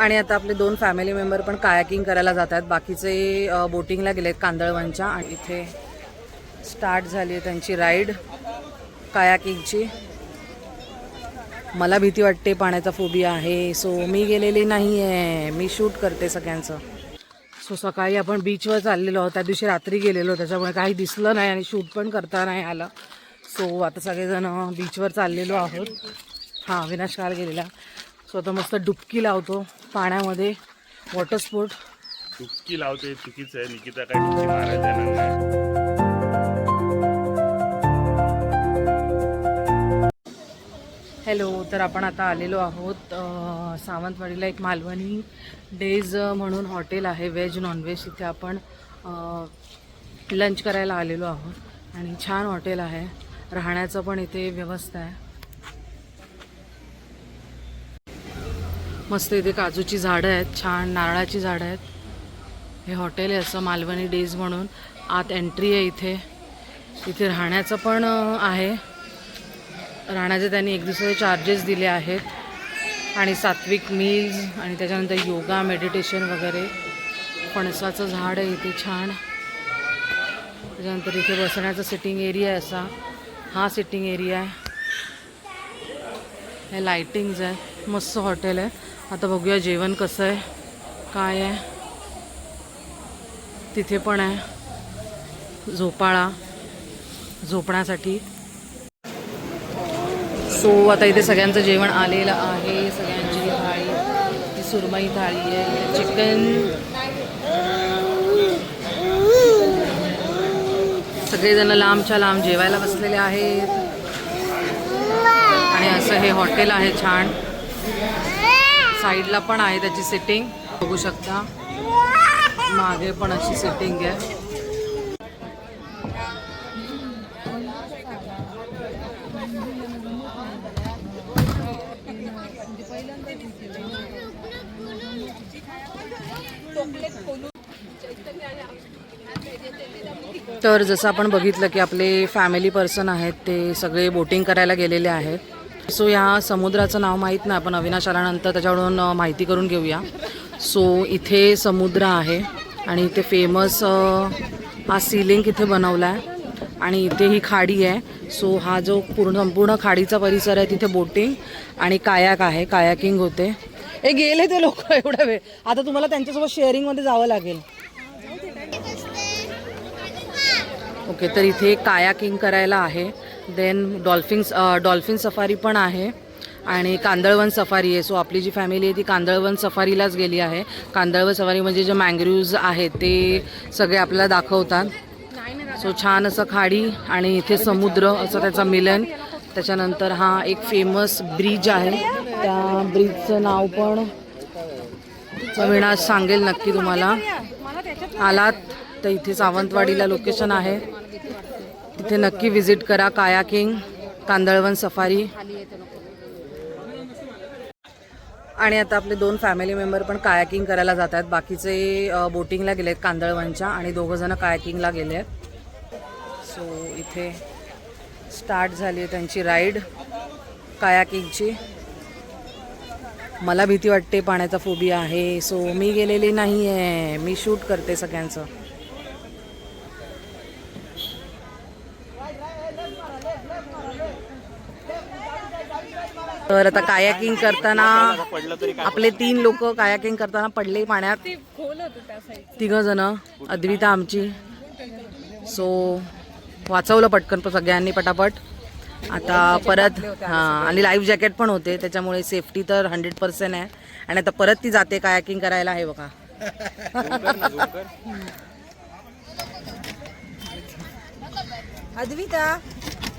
आणि आता आपले दोन फॅमिली मेंबर पण कायाकिंग करायला जात आहेत बाकीचे बोटिंगला बोटिंगला गेलेत कांदळवनच्या आणि इथे स्टार्ट झाली आहे त्यांची राईड कायाकिंगची मला भीती वाटते पाण्याचा फोबिया आहे. सो मी गेलेली नाही आहे मी शूट करते सगळ्यांचं. सो सकाळी आपण बीचवर चाललेलो आहोत. त्या दिवशी रात्री गेलेलो त्याच्यामुळे काही दिसलं नाही आणि शूट पण करता नाही आलं. सो आता सगळेजण बीचवर चाललेलो आहोत. हां विनाश काल गेलेला. सो आता मस्त डुबकी लावतो पाण्यामध्ये वॉटर स्पोर्ट डुबकी लावते चुकीचं आहे. निकिता काय डुबकी हॅलो तर आपण आता आलेलो आहोत सावंतवाडीला एक मालवणी डेज म्हणून हॉटेल आहे व्हेज नॉनव्हेज तिथे आपण लंच करायला आलेलो आहोत. आणि छान हॉटेल आहे. राहण्याचं पण इथे व्यवस्था आहे. मस्त इथे काजूची झाडं आहेत छान नारळाची झाडं आहेत. हे हॉटेल आहे असं मालवणी डेज म्हणून. आत एंट्री आहे इथे. इथे राहण्याचं पण आहे. राहण्याचे त्यांनी एक दिवसाचे चार्जेस दिले आहेत. आणि सात्विक मील्स आणि त्याच्यानंतर योगा मेडिटेशन वगैरे. फणसाचं झाड आहे इथे छान. त्याच्यानंतर इथे बसण्याचा सिटिंग एरिया आहे असा. हा सिटिंग एरिया आहे. हे लायटिंग्ज आहे मस्त हॉटेल आहे. आता बघूया जेवण कसं आहे काय आहे. तिथे पण आहे. झोपाळा झोपण्यासाठी. सो आता इथे सगळ्यांचं जेवण आलेलं आहे. सगळ्यांची थाळी ही सुरमई थाळी आहे. चिकन सगळेजण लांबच्या लांब जेवायला बसलेले आहेत. आणि असं हे हॉटेल आहे छान. साईडला पण आहे त्याची सिटिंग बघू शकता. मागे पण अशी सिटिंग आहे. तर जसं आपण बघितलं की आपले फॅमिली पर्सन आहेत ते सगळे बोटिंग करायला गेलेले आहेत. सो या समुद्राचं नाव माहीत नाही. आपण अविनाश आल्यानंतर त्याच्याकडून माहिती करून घेऊया. सो इथे समुद्र आहे आणि इथे फेमस हा सिलिंग इथे बनवला आहे आणि इथे ही खाडी आहे. सो हा जो पूर्ण संपूर्ण खाडीचा परिसर आहे तिथे बोटिंग आणि कायाक आहे. कायाकिंग होते. हे गेले ते लोक एवढा वेळ. आता तुम्हाला त्यांच्यासोबत शेअरिंगमध्ये जावं लागेल. ओके तर इथे कायाकिंग करायला आहे. देन डॉल्फिन डॉल्फिन सफारी पण आहे. आणि कांदळवन सफारी आहे. सो आपली जी फॅमिली आहे ती कांदळवन सफारीलाच गेली आहे. कांदळवन सफारी म्हणजे जे मँग्रूव्ज आहेत ते सगळे आपल्याला दाखवतात. सो छान असं खाडी आणि इथे समुद्र असं त्याचं मिलन. त्याच्यानंतर हा एक फेमस ब्रिज आहे. त्या ब्रिजचं नाव पण अविनाश सांगेल नक्की तुम्हाला. आलात तर इथे सावंतवाडीला लोकेशन आहे. तिथे नक्की विजिट करा. कायाकिंग कांदळवन सफारी. आणि आता आपले दोन फॅमिली मेंबर पण कायाकिंग करायला जात आहेत. बाकीचे बोटिंगला गेले आहेत कांदळवनच्या आणि दोघं जण कायाकिंगला गेले आहेत. सो इथे स्टार्ट झाली आहे त्यांची राईड कायाकिंगची मला भीती वाटते पाण्याचा फोबिया आहे. सो मी गेलेली नाही आहे मी शूट करते सगळ्यांचं. तर आता कायाकिंग करताना आपले तीन लोक कायाकिंग करताना पडले पाण्यात. तिघ जण अद्विता आमची. सो वाचवलं पटकन सगळ्यांनी पटापट. आता परत हां आणि लाईफ जॅकेट पण होते त्याच्यामुळे सेफ्टी तर हंड्रेड पर्सेंट आहे. आणि आता परत ती जाते कायाकिंग करायला आहे बघा. अद्विता.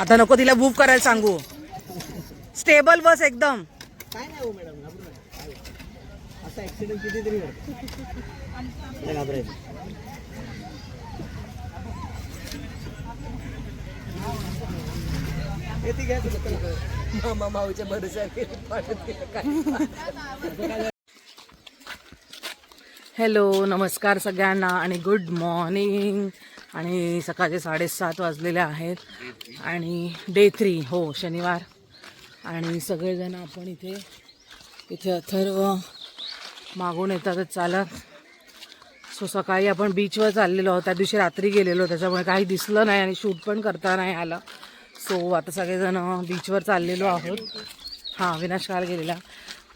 आता नको तिला मूव करायला सांगू. स्टेबल बस एकदम. काय नाही हो मॅडम घाबरू नका. असा ऍक्सिडेंट कितीतरी होतो नाही घाबरायचं. येते घ्या तुला. मामा माऊच्या भरोसा हॅलो नमस्कार सगळ्यांना आणि गुड मॉर्निंग आणि सकाळचे साडेसात वाजलेले आहेत. आणि डे थ्री हो शनिवार. आणि सगळेजण आपण इथे इथे अथर्व मागून येतातच चालत. सो सकाळी आपण बीचवर चाललेलो आहोत. त्या दिवशी रात्री गेलेलो त्याच्यामुळे काही दिसलं नाही आणि शूट पण करता नाही आलं. सो आता सगळेजण बीचवर चाललेलो आहोत. हां विनाश काल गेलेला.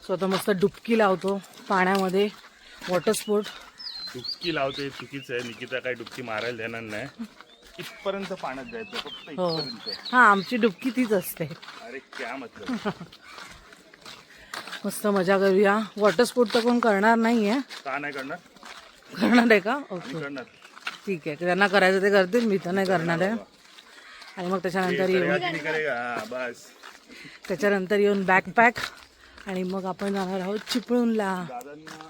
सो आता मस्त डुबकी लावतो पाण्यामध्ये. वॉटर स्पोर्ट डुबकी लावते चुकीचं आहे. निकिता काय डुबकी मारायला देणार नाही. इथपर्यंत पाण्यात जायचं फक्त हो. इथपर्यंत. हां आमची डुबकी तीच असते. अरे क्या मतलब. मस्त मजा करूया. वॉटर स्पोर्ट तर कोण करणार नाही आहे का नाही करणार? करणार आहे का? मी ओके करणार. ठीक आहे. त्यांना करायचं ते करतील मी तर नाही करणार आहे. आणि मग त्याच्यानंतर येऊन करेगा की नाही करेगा. हा बस. त्याच्यानंतर येऊन बॅकपॅक आणि मग आपण जाणार आहोत चिपळूणला. दादांना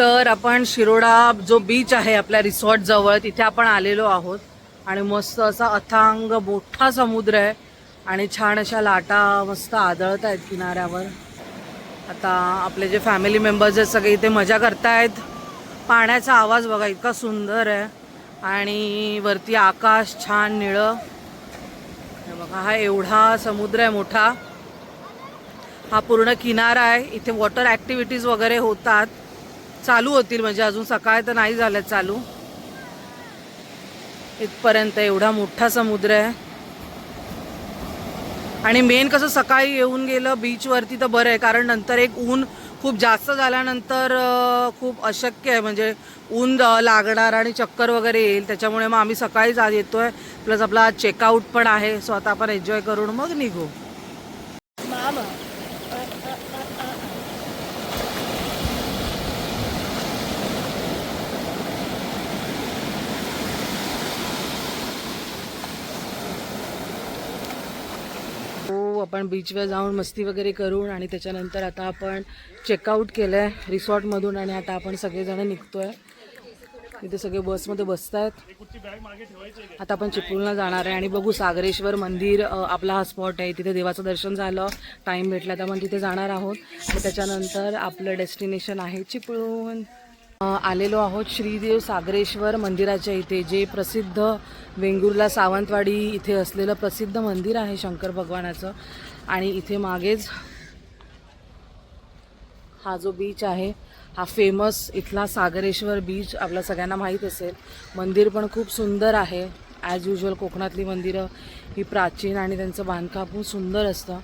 तर आपण शिरोडा जो बीच आहे आपल्या रिसॉर्ट जवळ तिथे आपण आलेलो आहोत. आणि मस्त असा अथांग मोठा समुद्र आहे. आणि छान अशा लाटा मस्त आदळत आहेत किनाऱ्यावर. आता आपले जे फॅमिली मेंबर्स आहेत सगळे इथे मजा करतायत. पाण्याचा आवाज बघा इतका सुंदर आहे. आणि वरती आकाश छान निळं. बघा हा एवढा समुद्र आहे मोठा. हा पूर्ण किनारा आहे. इथे वॉटर ॲक्टिव्हिटीज वगैरे होतात. चालू होतील म्हणजे अजून सकाळ तर नाही झालं चालू. इथपर्यंत एवढा मोठा समुद्र आहे. आणि मेन कसं सकाळी येऊन गेलं बीचवरती तर बरं आहे कारण नंतर एक ऊन खूप जास्त झाल्यानंतर खूप अशक्य आहे. म्हणजे ऊन लागणार आणि चक्कर वगैरे येईल त्याच्यामुळे मग आम्ही सकाळीच आज येतोय. प्लस आपला चेकआउट पण आहे सो आता आपण एन्जॉय करून मग निघू हो आपण बीचवर जाऊन मस्ती वगैरे करून आणि त्याच्यानंतर आता आपण चेकआउट केलं आहे रिसॉर्टमधून आणि आता आपण सगळेजण निघतोय. इथे सगळे बसमध्ये बसत आहेत आता आपण चिपळूणला जाणार आहे आणि बघू सागरेश्वर मंदिर आपला हा स्पॉट आहे. तिथे देवाचं दर्शन झालं टाईम भेटला तर आपण तिथे जाणार आहोत. आणि त्याच्यानंतर आपलं डेस्टिनेशन आहे चिपळूण. आलेलो आहोत श्रीदेव सागरेश्वर मंदिराच्या इथे जे प्रसिद्ध वेंगुर्ला सावंतवाडी इथे असलेलं प्रसिद्ध मंदिर आहे शंकर भगवानाचं. आणि इथे मागेच हा जो बीच आहे हा फेमस इथला सागरेश्वर बीच आपल्या सगळ्यांना माहीत असेल. मंदिर पण खूप सुंदर आहे. ॲज युजल कोकणातली मंदिरं ही प्राचीन आणि त्यांचं बांधकाम खूप सुंदर असतं.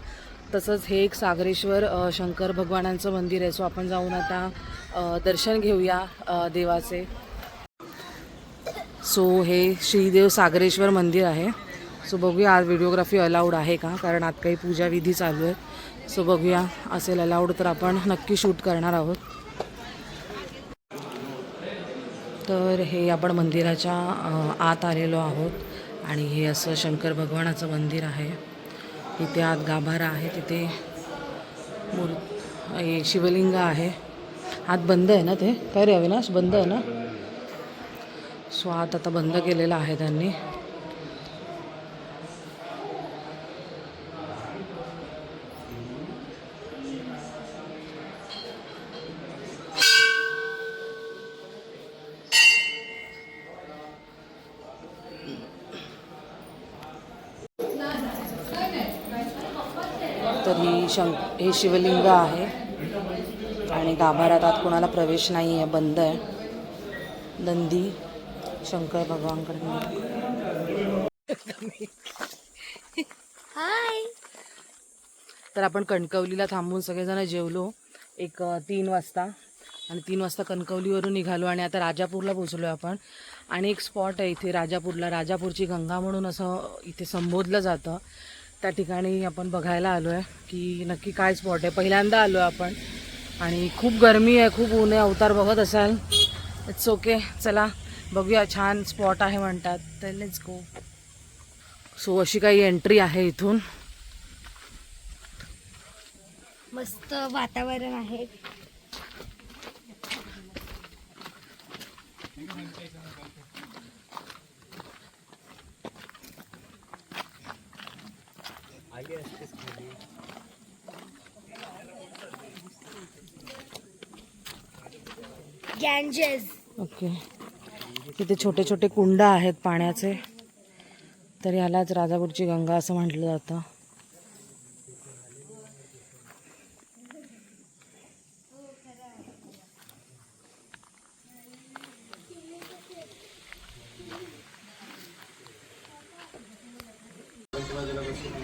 तसंच हे एक सागरेश्वर शंकर भगवानांचं मंदिर आहे. सो आपण जाऊन आता दर्शन घेऊया देवाचे. सो हे श्रीदेव सागरेश्वर मंदिर आहे. सो बघूया आज व्हिडिओग्राफी अलाउड आहे का? कारण आत काही पूजाविधी चालू आहे. सो बघूया असेल अलाउड तर आपण नक्की शूट करणार आहोत. तर हे आपण मंदिराच्या आत आलेलो आहोत. आणि हे असं शंकर भगवानाचं मंदिर आहे. इथे आत गाभारा आहे तिथे मूर हे शिवलिंग आहे. आत बंद आहे ना ते? काय रे अविनाश बंद आहे ना? सो आत आता बंद केलेला आहे त्यांनी. ही शं हे शिवलिंग आहे. आणि गाभाऱ्यात आत कोणाला प्रवेश नाही आहे बंद आहे. नंदी शंकर भगवानकडे हाय. तर आपण कणकवलीला थांबून सगळेजण जेवलो. एक तीन वाजता. आणि तीन वाजता कणकवलीवरून निघालो आणि आता राजापूरला पोचलो आपण. आणि एक स्पॉट आहे इथे राजापूरला. राजापूरची गंगा म्हणून असं इथे संबोधलं जातं. त्या ठिकाणी आपण बघायला आलो आहे की नक्की काय स्पॉट आहे. पहिल्यांदा आलो आहे आपण. आणि खूप गरमी आहे खूप ऊन आहे. अवतार बघत असाल. इट्स ओके चला बघूया. छान स्पॉट आहे म्हणतात. तर लेट्स गो सो अशी काही एंट्री आहे इथून. मस्त वातावरण आहे. गँजेस ओके तिथे छोटे छोटे कुंड आहेत पाण्याचे. तर यालाच राजापूरची गंगा असं म्हटलं जातं.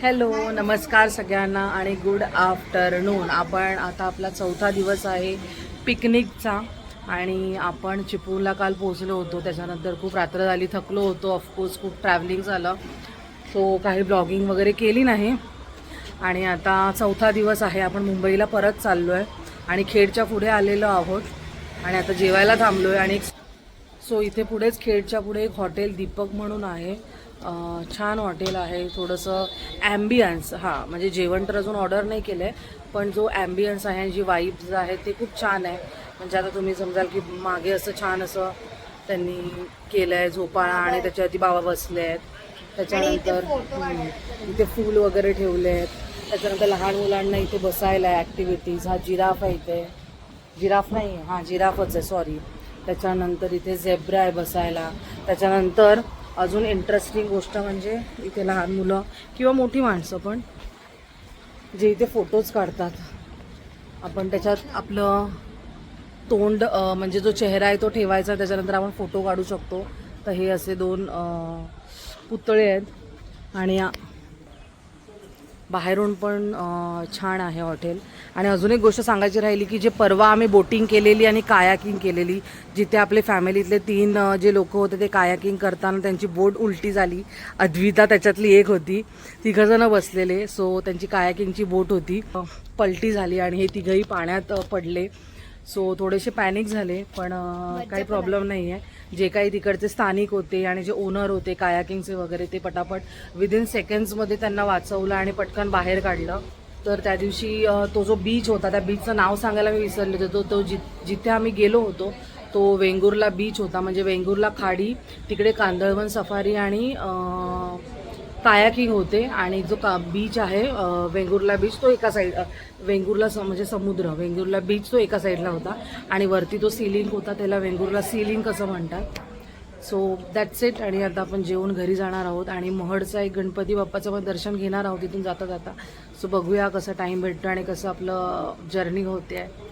हॅलो नमस्कार सगळ्यांना आणि गुड आफ्टरनून आपण आता आपला चौथा दिवस आहे पिकनिकचा आणि आपण चिपळूणला काल पोहोचलो होतो. त्याच्यानंतर खूप रात्र झाली थकलो होतो. ऑफकोर्स खूप ट्रॅव्हलिंग झालं. सो काही ब्लॉगिंग वगैरे केली नाही. आणि आता चौथा दिवस आहे. आपण मुंबईला परत चाललो आहे आणि खेडच्या पुढे आलेलो आहोत. आणि आता जेवायला थांबलो आहे आणि सो इथे पुढेच खेडच्या पुढे एक हॉटेल दीपक म्हणून आहे. छान हॉटेल आहे. थोडंसं ॲम्बियन्स हां म्हणजे जेवण तर अजून ऑर्डर नाही केलं आहे पण जो ॲम्बियन्स आहे जी वाईब्स आहे ते खूप छान आहे. म्हणजे आता तुम्ही समजाल की मागे असं छान असं त्यांनी केलं आहे झोपाळा आणि त्याच्यावरती बाबा बसले आहेत त्याच्यानंतर इथे फूल वगैरे ठेवले आहेत त्याच्यानंतर लहान मुलांना इथे बसायला आहे ॲक्टिव्हिटीज हा जिराफ आहे इथे. जिराफ नाही आहे हां जिराफच आहे सॉरी त्याच्यानंतर इथे झेब्रा आहे बसायला. त्याच्यानंतर अजून इंटरेस्टिंग गोष्ट म्हणजे इथे लहान मुलं किंवा मोठी माणसं पण जे इथे फोटोज काढतात. आपण त्याच्यात आपलं तोंड म्हणजे जो चेहरा आहे तो ठेवायचा त्याच्यानंतर आपण फोटो काढू शकतो. तर हे असे दोन पुतळे आहेत. आणि बाहेरून पण छान आहे हॉटेल. आणि अजून एक गोष्ट सांगायची राहिली की जे परवा आम्ही बोटिंग केलेली आणि कायाकिंग केलेली जिथे आपले फॅमिलीतले तीन जे लोक होते ते कायाकिंग करताना त्यांची बोट उलटी झाली. अद्विता त्याच्यातली एक होती. तिघंजणं बसलेले सो त्यांची कायाकिंगची बोट होती. पलटी झाली आणि हे तिघंही पाण्यात पडले. सो थोडेसे पॅनिक झाले पण काही प्रॉब्लेम नाही आहे जे काही तिकडचे स्थानिक होते आणि जे ओनर होते कायाकिंगचे वगैरे ते पटापट विदिन सेकंड्समध्ये त्यांना वाचवलं आणि पटकन बाहेर काढलं. तर त्या दिवशी तो जो बीच होता त्या बीचचं नाव सांगायला मी विसरले होते. तो तो जि जिथे आम्ही गेलो होतो तो वेंगुर्ला बीच होता. म्हणजे वेंगुर्ला खाडी तिकडे कांदळवन सफारी आणि कायाकिंग होते आणि जो का बीच आहे वेंगुर्ला बीच तो एका साईड वेंगुर्ला स म्हणजे समुद्र वेंगुर्ला बीच तो एका साईडला होता. आणि वरती तो सीलिंग होता त्याला वेंगुर्ला सीलिंग कसं म्हणतात. सो दॅट्स इट आणि आता आपण जेवून घरी जाणार आहोत आणि महडचा एक गणपती बाप्पाचं पण दर्शन घेणार आहोत तिथून जाता जाता. सो बघूया कसं टाईम भेटतो आणि कसं आपलं जर्नी होते. आहे